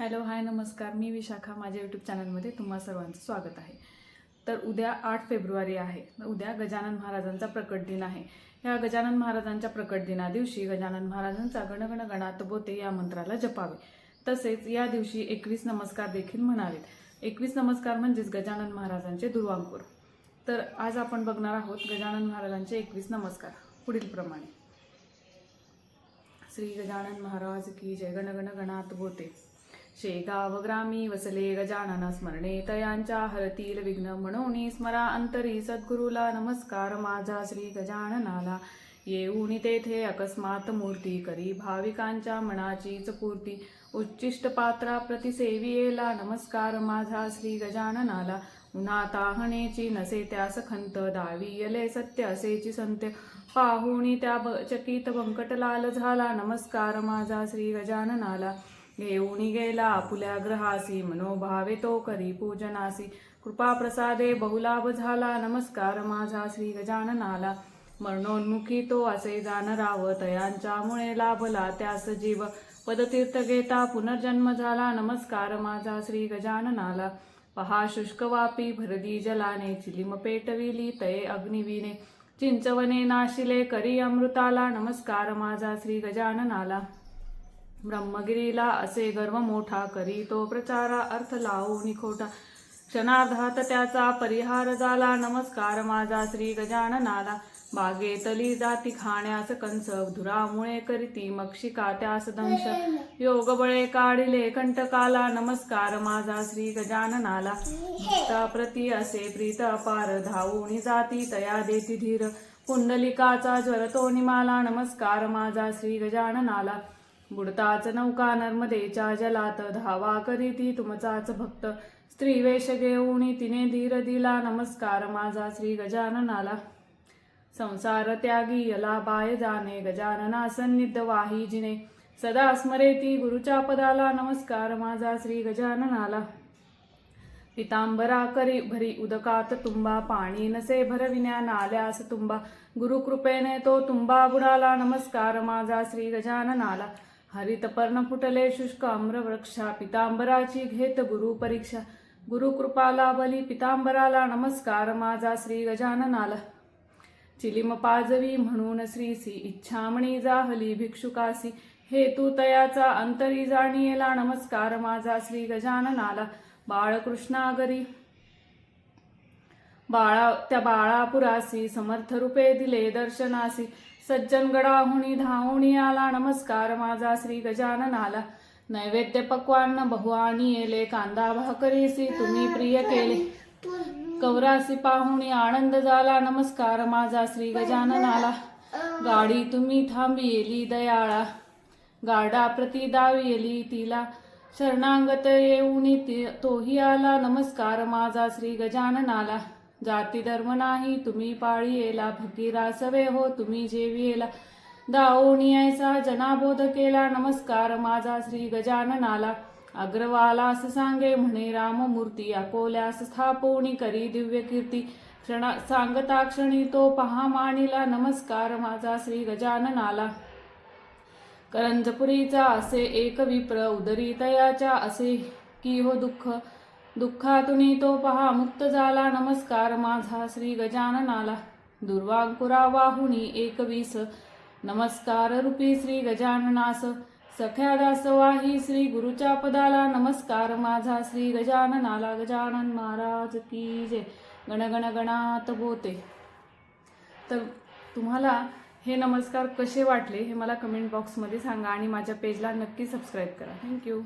Hello hi नमस्कार. मी विशाखा माझ्या YouTube चॅनलमध्ये तुम्हा सर्वांचं स्वागत आहे. तर उद्या आठ फेब्रुवारी आहे. उद्या गजानन महाराजांचा प्रकट दिन आहे. या गजानन महाराजांच्या प्रकट दिना दिवशी गजानन महाराजांचा गणगण गणात बोते या मंत्राला जपावे. तसेच या दिवशी एकवीस नमस्कार देखील म्हणावेत. एकवीस नमस्कार म्हणजेच गजानन महाराजांचे दुर्वांकूर तर आज आपण बघणार आहोत गजानन महाराजांचे एकवीस नमस्कार पुढील प्रमाणे. श्री गजानन महाराज की जय. गणगण गणात बोते. शेगाव ग्रामी वसले गजानन स्मरणे तयांच्या हरतील विघ्न म्हणून स्मरा अंतरी सद्गुरूला नमस्कार माझा श्री गजाननाला. येऊन तेथे अकस्मात मूर्ती करी भाविकांच्या मनाचीच पूर्ती. उच्चिष्ट पात्रा प्रतिसेवियेला नमस्कार माझा श्री गजाननाला. उन्हा ताहणेची नसे त्यास खंत दावियले सत्य असेची संत्य पाहुणी त्या ब चकित वंकटलाल झाला नमस्कार माझा श्री गजाननाला. घेऊनी गेला आपुल्या ग्रहासी मनोभावे तो करी पूजनासी। कृपा प्रसादे बहुलाभ झाला नमस्कार माझा श्री गजाननाला। मरणोन्मुखी तो असे जाणराव तयांच्यामुळे लाभला त्यास जीव। पदतीर्थ घेता पुनर्जन्म झाला नमस्कार माझा श्री गजाननाला। पहा शुष्क वापी भरदी जलाने चिलिम पेटविली तये अग्निवीने चिंचवने नाशिले करी अमृताला नमस्कार माझा श्री गजाननाला। ब्रह्मगिरीला असे गर्व मोठा करी तो प्रचारा अर्थ लावू खोटा क्षणार्धात त्याचा परिहार झाला नमस्कार माझा श्री गजाननाला बागेतली जाती खाण्यास कंस धुरामुळे करीती मक्षिका त्यास दंश. योग बळे काढिले कंटकाला नमस्कार माझा श्री गजाननाला प्रती असे प्रीत अपार धावून जाती तया देती धीर. पुंडलिकाचा ज्वर तो निमाला नमस्कार माझा श्री गजाननाला बुडताच नौका नर्मदेच्या जलात धावा करीती तुमचाच भक्त. स्त्री वेश घेऊन तिने धीर दिला नमस्कार माझा श्री गजाननाला. संसार त्यागी यला बाय जाणे गजानना सन्निध वाही जिने सदा स्मरेती गुरुच्या पदाला नमस्कार माझा श्री गजाननाला. पितांबरा करी भरी उदकात तुंबा पाणी नसे भरविण्या नाल्यास तुंबा. गुरुकृपेने तो तुंबा बुडाला नमस्कार माझा श्री गजाननाला. हरित पर्ण फुटले शुष्क आम्रवृक्षा पितांबराची घेत गुरु परीक्षा गुरुकृपा बली पितांबराला नमस्कार माझा श्री गजाननाला। चिलिम पाजवी म्हणून श्रीसी इच्छामणी जाहली भिक्षुकासी। हेतू तयाचा अंतरी जाणीला नमस्कार माझा श्री गजाननाला। बाळकृष्णागरी। बाळा त्या बाळापुरासी समर्थ रूपे दिले दर्शनासी। सज्जन गडाहुणी धावणी आला नमस्कार माझा श्री गजानन आला नैवेद्य पक्वान्न बहुआणी येले कांदा भाकरीसी तुम्ही प्रिय केले. कवरासी पाहुणी आनंद झाला नमस्कार माझा श्री गजानन आला गाडी तुम्ही थांबियेली दयाळा. गाडा प्रति येली तिला. शरणांगत येऊनी ती- तोही आला नमस्कार माझा श्री गजानन आला जाती धर्म नाही तुम्ही पाळीयेला फकीरा सवे हो तुम्ही जेवी येला. ऐसा जनाबोध केला नमस्कार माझा श्री गजाननाला. अग्रवालास सांगे म्हणे राममूर्ती अकोल्यास स्थापवणी करी दिव्य कीर्ती. क्षणा सांगता क्षणी तो पहा मानिला नमस्कार माझा श्री गजाननाला. करंजपुरीचा असे एक विप्र उदरी तयाच्या असे की हो दुःख. दुःखातुनी तो पहा मुक्त झाला नमस्कार माझा श्री गजाननाला. दुर्वांकुरा वाहुनी एकवीस. नमस्कार रूपी श्री गजाननास. सख्या दासवाही श्री गुरुच्या पदाला नमस्कार माझा श्री गजाननाला. गजानन महाराज की जय. गण गणात बोते. तर तुम्हाला हे नमस्कार कसे वाटले हे मला कमेंट बॉक्समध्ये सांगा आणि माझ्या पेजला नक्की सबस्क्राईब करा. थँक्यू.